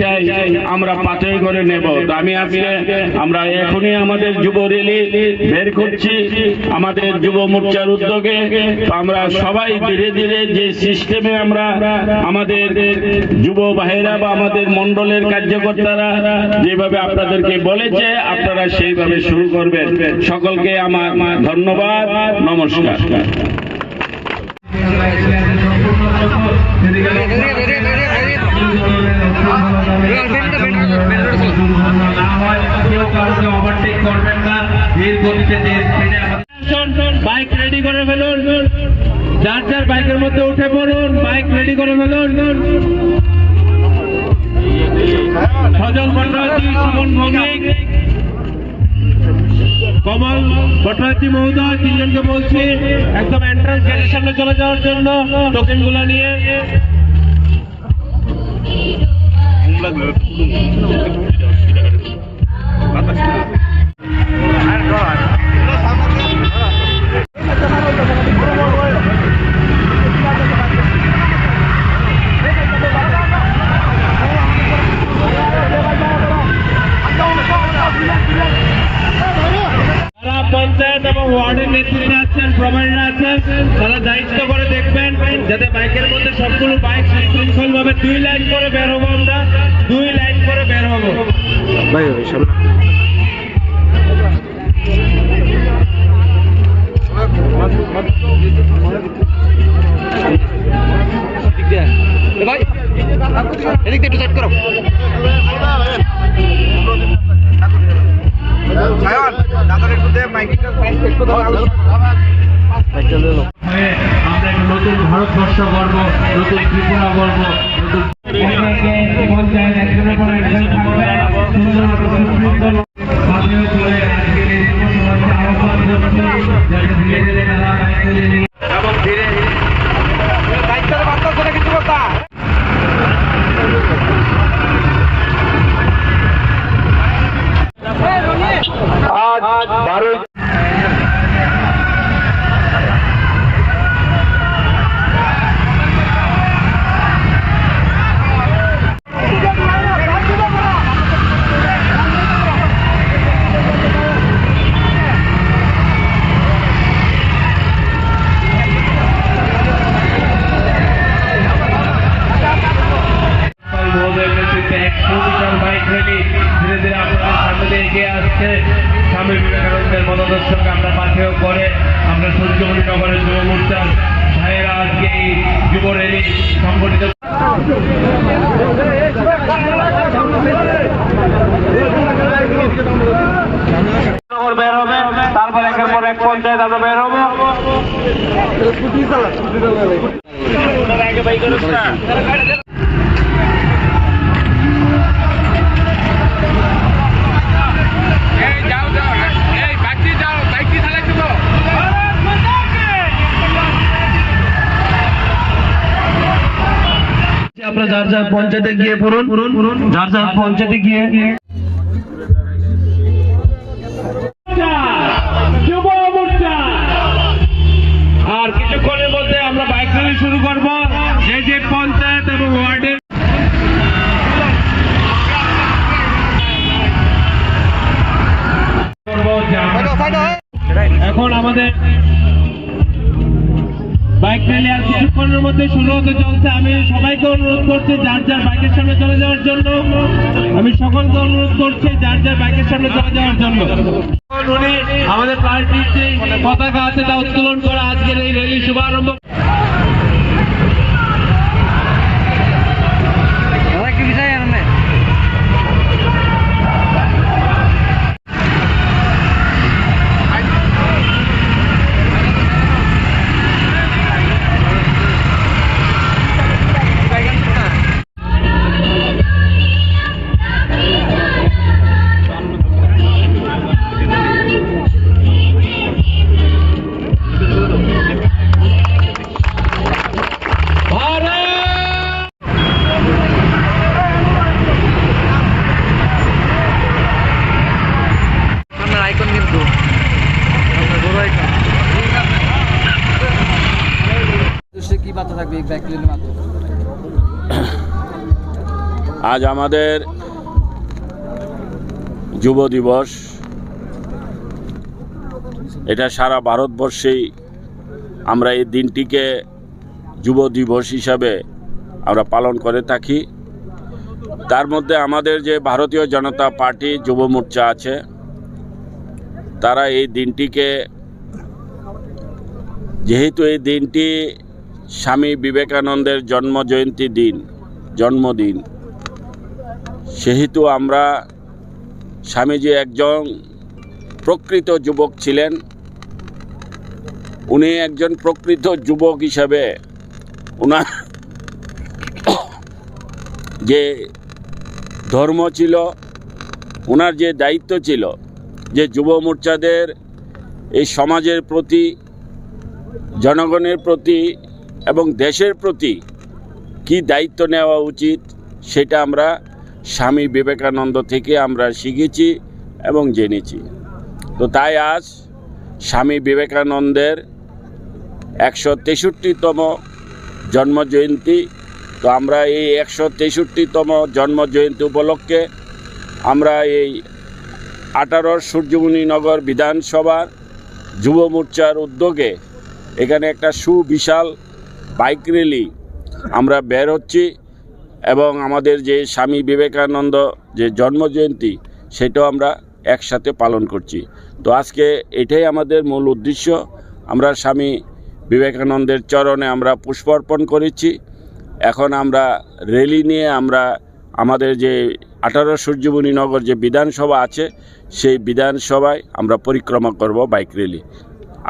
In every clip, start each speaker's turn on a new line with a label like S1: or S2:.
S1: চাই আমরা পাথর করে নেব তো আমি আজকে আমরা এখনই আমাদের যুব রেলি বের করছি আমাদের যুব মোর্চার উদ্যোগে আমরা সবাই ধীরে ধীরে যে সিস্টেমে আমরা আমাদের যুব ভাইরা বা আমাদের মন্ডলের কার্যকর্তারা যেভাবে আপনাদেরকে বলেছে আপনারা সেইভাবে শুরু করবেন সকলকে আমার ধন্যবাদ নমস্কার
S2: বাইক রেডি করে ফেলুন। যার যার বাইকের মধ্যে উঠে পড়ুন বাইক রেডি করে ফেলুন। সজল ভট্টাচার্য, সুমন ভৌমিক, কমল ভট্টাচার্য মহোদয়, তিনজনকে বলছি, একদম এন্ট্রান্স গেটের সামনে চলে যাওয়ার জন্য টোকেন নিয়ে। পঞ্চায়েত এবং ওয়ার্ডের নেতৃত্বে আছেন প্রমাণীরা আছেন, তারা দায়িত্ব করে দেখবেন যাতে বাইকের মধ্যে সবগুলো বাইক শৃঙ্খল ভাবে দুই লাইন
S3: এদিক একটু করো।
S2: আমরা নতুন ভারতবর্ষ গর্ব নতুন ত্রিপুরা গর্ব নতুন এগিয়ে আসছে। স্বামী বিবেকানন্দের মতাদর্শকে আমরা পাথেয় করে আমরা সূর্যমণি নগরের যুব মোর্চার ভাইয়েরা আজকে এই যুব র্যালি সংগঠিত তারপর একের পর এক পঞ্চায়েত আরও বের হবে। আগে আপনারা যার যার পঞ্চায়েতে গিয়ে পড়ুন, যার যার পঞ্চায়েতে গিয়ে আর কিছুক্ষণের মধ্যে আমরা বাইক শুরু করব। যে পঞ্চায়েত এবং এখন আমাদের বাইক আর কিছুক্ষণের মধ্যে শুরু হতে চলছে। আমি সবাইকে অনুরোধ করছি, যার যার বাইকের সামনে চলে যাওয়ার জন্য। আমি সকলকে অনুরোধ করছি, যার যার বাইকের সামনে চলে যাওয়ার জন্য। আমাদের পার্টির যে পতাকা আছে, তা উত্তোলন করা আজকের এই র্যালি শুভারম্ভ
S1: আজ আমাদের যুব দিবস। এটা সারা ভারতবর্ষেই আমরা এই দিনটিকে যুব দিবস হিসাবে আমরা পালন করে থাকি। তার মধ্যে আমাদের যে ভারতীয় জনতা পার্টি যুব মোর্চা আছে, তারা এই দিনটিকে, যেহেতু এই দিনটি স্বামী বিবেকানন্দের জন্মজয়ন্তী দিন, জন্মদিন। সেহেতু আমরা স্বামীজি একজন প্রকৃত যুবক ছিলেন। উনি একজন প্রকৃত যুবক হিসাবে ওনার যে ধর্ম ছিল ওনার যে দায়িত্ব ছিল, যে যুব মোর্চাদের এই সমাজের প্রতি, জনগণের প্রতি এবং দেশের প্রতি কি দায়িত্ব নেওয়া উচিত সেটা আমরা স্বামী বিবেকানন্দ থেকে আমরা শিখেছি এবং জেনেছি। তো তাই আজ স্বামী বিবেকানন্দের একশো তেষট্টিতম জন্মজয়ন্তী। তো আমরা এই একশো তেষট্টিতম জন্মজয়ন্তী উপলক্ষে আমরা এই আঠারোর সূর্যমণিনগর বিধানসভার যুব মোর্চার উদ্যোগে এখানে একটা সুবিশাল বাইক র্যালি আমরা বের হচ্ছি এবং আমাদের যে স্বামী বিবেকানন্দ যে জন্মজয়ন্তী, সেটাও আমরা একসাথে পালন করছি। তো আজকে এটাই আমাদের মূল উদ্দেশ্য। আমরা স্বামী বিবেকানন্দের চরণে আমরা পুষ্পার্পণ করেছি। এখন আমরা রেলি নিয়ে আমরা আমাদের যে আঠারো সূর্যমণি নগর যে বিধানসভা আছে, সেই বিধানসভায় আমরা পরিক্রমা করব বাইক র্যালি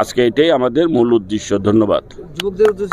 S1: আজকে এটাই আমাদের মূল উদ্দেশ্য। ধন্যবাদ।